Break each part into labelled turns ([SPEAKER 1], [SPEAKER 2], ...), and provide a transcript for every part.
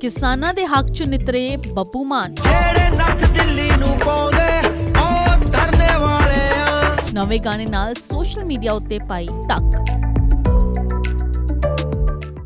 [SPEAKER 1] ਕਿਸਾਨਾਂ ਦੇ ਹੱਕ 'ਚ ਨਿਤਰੇ ਬੱਬੂ ਮਾਨ।
[SPEAKER 2] ਜਿਹੜੇ ਨੱਥ ਦਿੱਲੀ ਨੂੰ ਪਾਉਂਦੇ ਉਹ ਧਰਨੇ ਵਾਲੇ ਆ।
[SPEAKER 1] ਨਵੇਂ ਗਾਣੇ ਨਾਲ ਸੋਸ਼ਲ ਮੀਡੀਆ ਉੱਤੇ ਪਾਈ ਤੱਕ।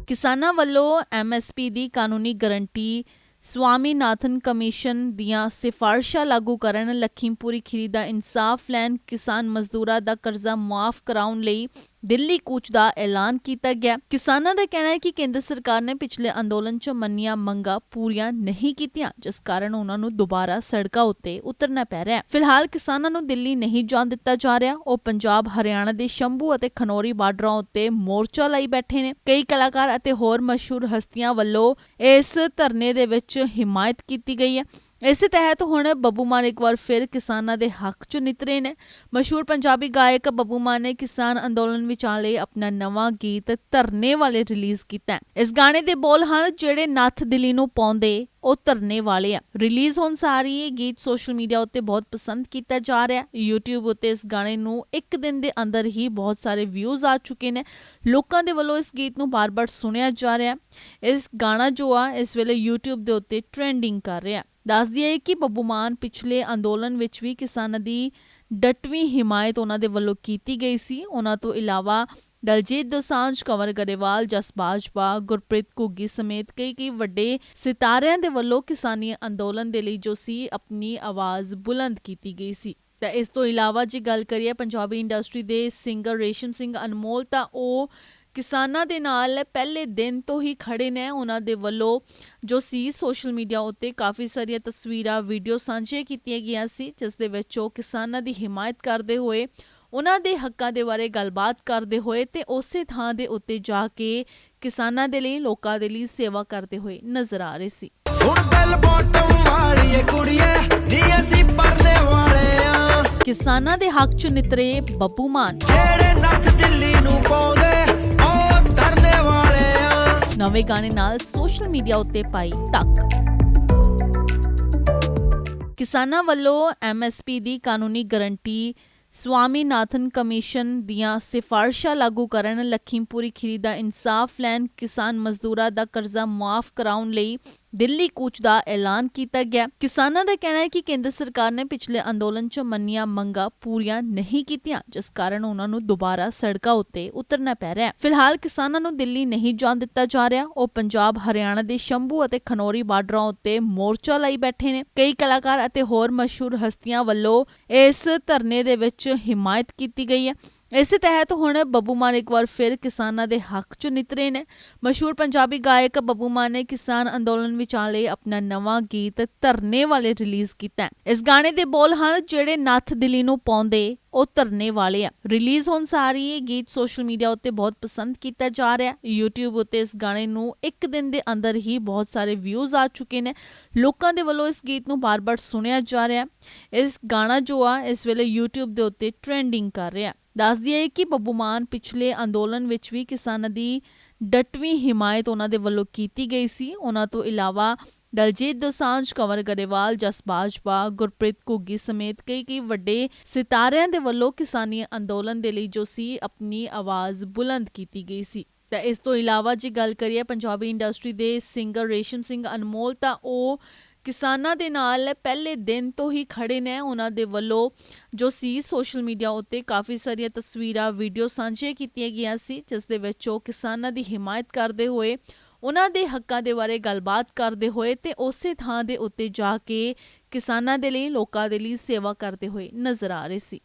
[SPEAKER 1] ਕਿਸਾਨਾਂ ਵੱਲੋਂ ਐਮਐਸਪੀ ਦੀ ਕਾਨੂੰਨੀ ਗਾਰੰਟੀ ਸਵਾਮੀਨਾਥਨ ਕਮਿਸ਼ਨ ਦੀਆਂ ਸਿਫਾਰਸ਼ਾਂ ਲਾਗੂ ਕਰਨ ਲਖੀਮਪੁਰੀ ਖੀਰੀ ਦਾ ਇਨਸਾਫ ਲੈਣ ਕਿਸਾਨ ਮਜ਼ਦੂਰਾਂ ਦਾ ਕਰਜ਼ਾ ਮਾਫ ਕਰਾਉਣ ਲਈ ਦਿੱਲੀ ਕੂਚ ਦਾ ਐਲਾਨ ਕੀਤਾ ਗਿਆ। ਕਿਸਾਨਾਂ ਦਾ ਕਹਿਣਾ ਹੈ ਕਿ ਕੇਂਦਰ ਸਰਕਾਰ ਨੇ ਪਿਛਲੇ ਅੰਦੋਲਨ 'ਚ ਮੰਨੀਆਂ ਮੰਗਾਂ ਪੂਰੀਆਂ ਨਹੀਂ ਕੀਤੀਆਂ, ਜਿਸ ਕਾਰਨ ਉਹਨਾਂ ਨੂੰ ਦੁਬਾਰਾ ਸੜਕਾਂ ਉੱਤੇ ਉਤਰਨਾ ਪੈ ਰਿਹਾ ਹੈ। ਫਿਲਹਾਲ ਕਿਸਾਨਾਂ ਨੂੰ ਦਿੱਲੀ ਨਹੀਂ ਜਾਣ ਦਿੱਤਾ ਜਾ ਰਿਹਾ। ਉਹ ਪੰਜਾਬ, ਹਰਿਆਣਾ ਦੇ ਸ਼ੰਭੂ ਅਤੇ ਖਨੌਰੀ ਬਾਰਡਰਾਂ ਉੱਤੇ ਮੋਰਚਾ ਲਈ ਬੈਠੇ ਨੇ। ਕਈ ਕਲਾਕਾਰ ਅਤੇ ਹੋਰ ਮਸ਼ਹੂਰ ਹਸਤੀਆਂ ਵੱਲੋਂ ਇਸ ਧਰਨੇ ਦੇ ਵਿੱਚ ਹਿਮਾਇਤ ਕੀਤੀ ਗਈ ਹੈ। ਇਸੇ ਤਹਿਤ ਹੁਣ ਬੱਬੂ ਮਾਨ ਇੱਕ ਵਾਰ ਫਿਰ ਕਿਸਾਨਾਂ ਦੇ ਹੱਕ 'ਚ ਨਿਤਰੇ ਨੇ। ਮਸ਼ਹੂਰ ਪੰਜਾਬੀ ਗਾਇਕ ਬੱਬੂ ਮਾਨ ਨੇ ਕਿਸਾਨ ਅੰਦੋਲਨ ਵਿਚਾਲੇ ਆਪਣਾ ਨਵਾਂ ਗੀਤ ਧਰਨੇ ਵਾਲੇ ਰਿਲੀਜ਼ ਕੀਤਾ। ਇਸ ਗਾਣੇ ਦੇ ਬੋਲ ਹਨ ਜਿਹੜੇ ਨੱਥ ਦਿੱਲੀ ਨੂੰ ਪਾਉਂਦੇ, ਉਹ ਧਰਨੇ ਵਾਲੇ ਆ। ਰਿਲੀਜ਼ ਹੋਣ ਸਾਰੀ ਇਹ ਗੀਤ ਸੋਸ਼ਲ ਮੀਡੀਆ ਉੱਤੇ ਬਹੁਤ ਪਸੰਦ ਕੀਤਾ ਜਾ ਰਿਹਾ ਹੈ। YouTube ਉੱਤੇ ਇਸ ਗਾਣੇ ਨੂੰ ਇੱਕ ਦਿਨ ਦੇ ਅੰਦਰ ਹੀ ਬਹੁਤ ਸਾਰੇ ਵਿਊਜ਼ ਆ ਚੁੱਕੇ ਨੇ। ਲੋਕਾਂ ਦੇ ਵੱਲੋਂ ਇਸ ਗੀਤ ਨੂੰ ਬਾਰ-ਬਾਰ ਸੁਣਿਆ ਜਾ ਰਿਹਾ ਹੈ। ਇਸ ਗਾਣਾ ਜੋ ਆ, ਇਸ ਵੇਲੇ YouTube ਦੇ ਉੱਤੇ ਟ੍ਰੈਂਡਿੰਗ ਕਰ ਰਿਹਾ ਹੈ। ਦੱਸ ਦਈਏ ਕਿ ਬੱਬੂ ਮਾਨ ਪਿਛਲੇ ਅੰਦੋਲਨ ਵਿੱਚ ਵੀ ਕਿਸਾਨਾਂ ਦੀ ਡਟਵੀਂ ਹਿਮਾਇਤ ਉਹਨਾਂ ਦੇ ਵੱਲੋਂ ਕੀਤੀ ਗਈ ਸੀ। ਉਹਨਾਂ ਤੋਂ ਇਲਾਵਾ ਦਲਜੀਤ ਦੋਸਾਂਝ, ਕੰਵਰ ਗਰੇਵਾਲ, ਜਸ ਬਾਜਵਾ, ਗੁਰਪ੍ਰੀਤ ਘੁੱਗੀ ਸਮੇਤ ਕਈ ਕਈ ਵੱਡੇ ਸਿਤਾਰਿਆਂ ਦੇ ਵੱਲੋਂ ਕਿਸਾਨੀ ਅੰਦੋਲਨ ਦੇ ਲਈ ਜੋ ਸੀ, ਆਪਣੀ ਆਵਾਜ਼ ਬੁਲੰਦ ਕੀਤੀ ਗਈ ਸੀ। ਤਾਂ ਇਸ ਤੋਂ ਇਲਾਵਾ ਜੇ ਗੱਲ ਕਰੀਏ ਪੰਜਾਬੀ ਇੰਡਸਟਰੀ ਦੇ ਸਿੰਗਰ ਰੇਸ਼ਮ ਸਿੰਘ ਅਨਮੋਲ, ਤਾਂ ਉਹ ਕਿਸਾਨਾਂ ਦੇ ਨਾਲ ਪਹਿਲੇ ਦਿਨ ਤੋਂ ਹੀ ਖੜੇ ਨੇ ਉਹਨਾਂ ਦੇ ਵੱਲੋਂ ਜੋ ਸੀ ਸੋਸ਼ਲ ਮੀਡੀਆ ਉੱਤੇ ਕਾਫੀ ਸਾਰੀਆਂ ਤਸਵੀਰਾਂ ਵੀਡੀਓ ਸਾਂਝੀਆਂ ਕੀਤੀਆਂ ਗਈਆਂ ਸੀ ਜਿਸ ਦੇ ਵਿੱਚ ਉਹ ਕਿਸਾਨਾਂ ਦੀ ਹਿਮਾਇਤ ਕਰਦੇ ਹੋਏ ਉਹਨਾਂ ਦੇ ਹੱਕਾਂ ਦੇ ਬਾਰੇ ਗੱਲਬਾਤ ਕਰਦੇ ਹੋਏ ਤੇ ਉਸੇ ਥਾਂ ਦੇ ਉੱਤੇ ਜਾ ਕੇ ਕਿਸਾਨਾਂ ਦੇ ਲਈ ਲੋਕਾਂ ਦੇ ਲਈ ਸੇਵਾ ਕਰਦੇ ਹੋਏ ਨਜ਼ਰ ਆ ਰਹੇ ਸੀ।
[SPEAKER 2] ਹੁਣ ਬੈਲ ਬਾਟਮ ਵਾਲੀਏ ਕੁੜੀਏ ਜੀ ਅਸੀਂ ਪਰਨੇ ਵਾਲੇ ਆ
[SPEAKER 1] ਕਿਸਾਨਾਂ ਦੇ ਹੱਕ 'ਚ ਨਿਤਰੇ ਬੱਬੂ ਮਾਨ।
[SPEAKER 2] ਜਿਹੜੇ ਨੱਥ ਦਿੱਲੀ ਨੂੰ ਪਾਉਂਦੇ
[SPEAKER 1] ਨਵੇਂ ਗਾਣੇ ਨਾਲ ਸੋਸ਼ਲ ਮੀਡੀਆ ਉੱਤੇ ਪਾਈ ਤੱਕ ਕਿਸਾਨਾਂ ਵੱਲੋਂ ਐਮਐਸਪੀ ਦੀ ਕਾਨੂੰਨੀ ਗਰੰਟੀ, ਸਵਾਮੀਨਾਥਨ ਕਮਿਸ਼ਨ ਦੀਆਂ ਸਿਫਾਰਸ਼ਾਂ ਲਾਗੂ ਕਰਨ, ਲਖੀਮਪੁਰੀ ਖੀਰੀ ਦਾ ਇਨਸਾਫ ਲੈਣ, ਕਿਸਾਨ ਮਜ਼ਦੂਰਾਂ ਦਾ ਕਰਜ਼ਾ ਮਾਫ ਕਰਾਉਣ ਲਈ ਦਿੱਲੀ ਕੂਚ ਦਾ ਐਲਾਨ ਕੀਤਾ ਗਿਆ। ਕਿਸਾਨਾਂ ਦਾ ਕਹਿਣਾ ਹੈ ਕਿ ਕੇਂਦਰ ਸਰਕਾਰ ਨੇ ਪਿਛਲੇ ਅੰਦੋਲਨ 'ਚ ਮੰਨੀਆਂ ਮੰਗਾਂ ਪੂਰੀਆਂ ਨਹੀਂ ਕੀਤੀਆਂ, ਜਿਸ ਕਾਰਨ ਉਹਨਾਂ ਨੂੰ ਦੁਬਾਰਾ ਸੜਕਾਂ ਉੱਤੇ ਉਤਰਨਾ ਪੈ ਰਿਹਾ ਹੈ। ਫਿਲਹਾਲ ਕਿਸਾਨਾਂ ਨੂੰ ਦਿੱਲੀ ਨਹੀਂ ਜਾਣ ਦਿੱਤਾ ਜਾ ਰਿਹਾ। ਉਹ ਪੰਜਾਬ, ਹਰਿਆਣਾ ਦੇ ਸ਼ੰਭੂ ਅਤੇ ਖਨੌਰੀ ਬਾਰਡਰਾਂ ਉੱਤੇ ਮੋਰਚਾ ਲਈ ਬੈਠੇ ਨੇ। ਕਈ ਕਲਾਕਾਰ ਅਤੇ ਹੋਰ ਮਸ਼ਹੂਰ ਹਸਤੀਆਂ ਵੱਲੋਂ ਇਸ ਧਰਨੇ ਦੇ ਵਿੱਚ ਹਿਮਾਇਤ ਕੀਤੀ ਗਈ ਹੈ। ਇਸੇ ਤਹਿਤ ਹੁਣ ਬੱਬੂ ਮਾਨ ਇੱਕ ਵਾਰ ਫਿਰ ਕਿਸਾਨਾਂ ਦੇ ਹੱਕ 'ਚ ਨਿਤਰੇ ਨੇ। ਮਸ਼ਹੂਰ ਪੰਜਾਬੀ ਗਾਇਕ ਬੱਬੂ ਮਾਨ ਨੇ ਕਿਸਾਨ ਅੰਦੋਲਨ ਵਿਚਾਲੇ ਆਪਣਾ ਨਵਾਂ ਗੀਤ ਧਰਨੇ ਵਾਲੇ ਰਿਲੀਜ਼ ਕੀਤਾ। ਇਸ ਗਾਣੇ ਦੇ ਬੋਲ ਹਨ ਜਿਹੜੇ ਨੱਥ ਦਿੱਲੀ ਨੂੰ ਪਾਉਂਦੇ, ਉਹ ਧਰਨੇ ਵਾਲੇ ਆ। ਰਿਲੀਜ਼ ਹੋਣ ਸਾਰੀ ਇਹ ਗੀਤ ਸੋਸ਼ਲ ਮੀਡੀਆ ਉੱਤੇ ਬਹੁਤ ਪਸੰਦ ਕੀਤਾ ਜਾ ਰਿਹਾ ਹੈ। YouTube ਉੱਤੇ ਇਸ ਗਾਣੇ ਨੂੰ ਇੱਕ ਦਿਨ ਦੇ ਅੰਦਰ ਹੀ ਬਹੁਤ ਸਾਰੇ ਵਿਊਜ਼ ਆ ਚੁੱਕੇ ਨੇ। ਲੋਕਾਂ ਦੇ ਵੱਲੋਂ ਇਸ ਗੀਤ ਨੂੰ ਬਾਰ-ਬਾਰ ਸੁਣਿਆ ਜਾ ਰਿਹਾ ਹੈ। ਇਸ ਗਾਣਾ ਜੋ ਆ, ਇਸ ਵੇਲੇ YouTube ਦੇ ਉੱਤੇ ਟ੍ਰੈਂਡਿੰਗ ਕਰ ਰਿਹਾ ਹੈ। ਦੱਸ ਦਈਏ ਕਿ ਬੱਬੂ ਮਾਨ ਪਿਛਲੇ ਅੰਦੋਲਨ ਵਿੱਚ ਵੀ ਕਿਸਾਨਾਂ ਦੀ ਡਟਵੀਂ ਹਿਮਾਇਤ ਉਹਨਾਂ ਦੇ ਵੱਲੋਂ ਕੀਤੀ ਗਈ ਸੀ। ਉਹਨਾਂ ਤੋਂ ਇਲਾਵਾ ਦਲਜੀਤ ਦੋਸਾਂਝ, ਕੰਵਰ ਗਰੇਵਾਲ, ਜਸ ਬਾਜਵਾ, ਗੁਰਪ੍ਰੀਤ ਘੁੱਗੀ ਸਮੇਤ ਕਈ ਕਈ ਵੱਡੇ ਸਿਤਾਰਿਆਂ ਦੇ ਵੱਲੋਂ ਕਿਸਾਨੀ ਅੰਦੋਲਨ ਦੇ ਲਈ ਜੋ ਸੀ, ਆਪਣੀ ਆਵਾਜ਼ ਬੁਲੰਦ ਕੀਤੀ ਗਈ ਸੀ। ਤਾਂ ਇਸ ਤੋਂ ਇਲਾਵਾ ਜੇ ਗੱਲ ਕਰੀਏ ਪੰਜਾਬੀ ਇੰਡਸਟਰੀ ਦੇ ਸਿੰਗਰ ਰੇਸ਼ਮ ਸਿੰਘ ਅਨਮੋਲ, ਤਾਂ ਉਹ ਕਿਸਾਨਾਂ ਦੇ ਨਾਲ ਪਹਿਲੇ ਦਿਨ ਤੋਂ ਹੀ ਖੜੇ ਨੇ ਉਹਨਾਂ ਦੇ ਵੱਲੋਂ, ਜੋ ਸੀ ਸੋਸ਼ਲ ਮੀਡੀਆ ਉੱਤੇ ਕਾਫੀ ਸਾਰੀਆਂ ਤਸਵੀਰਾਂ, ਵੀਡੀਓ ਸਾਂਝੀਆਂ ਕੀਤੀਆਂ ਗਈਆਂ ਸੀ, ਜਿਸ ਦੇ ਵਿੱਚ ਉਹ ਕਿਸਾਨਾਂ ਦੀ ਹਿਮਾਇਤ ਕਰਦੇ ਹੋਏ, ਉਹਨਾਂ ਦੇ ਹੱਕਾਂ ਦੇ ਬਾਰੇ ਗੱਲਬਾਤ ਕਰਦੇ ਹੋਏ ਤੇ ਉਸੇ ਥਾਂ ਦੇ ਉੱਤੇ ਜਾ ਕੇ ਕਿਸਾਨਾਂ ਦੇ ਲਈ, ਲੋਕਾਂ ਦੇ ਲਈ ਸੇਵਾ ਕਰਦੇ ਹੋਏ ਨਜ਼ਰ ਆ ਰਹੇ ਸੀ।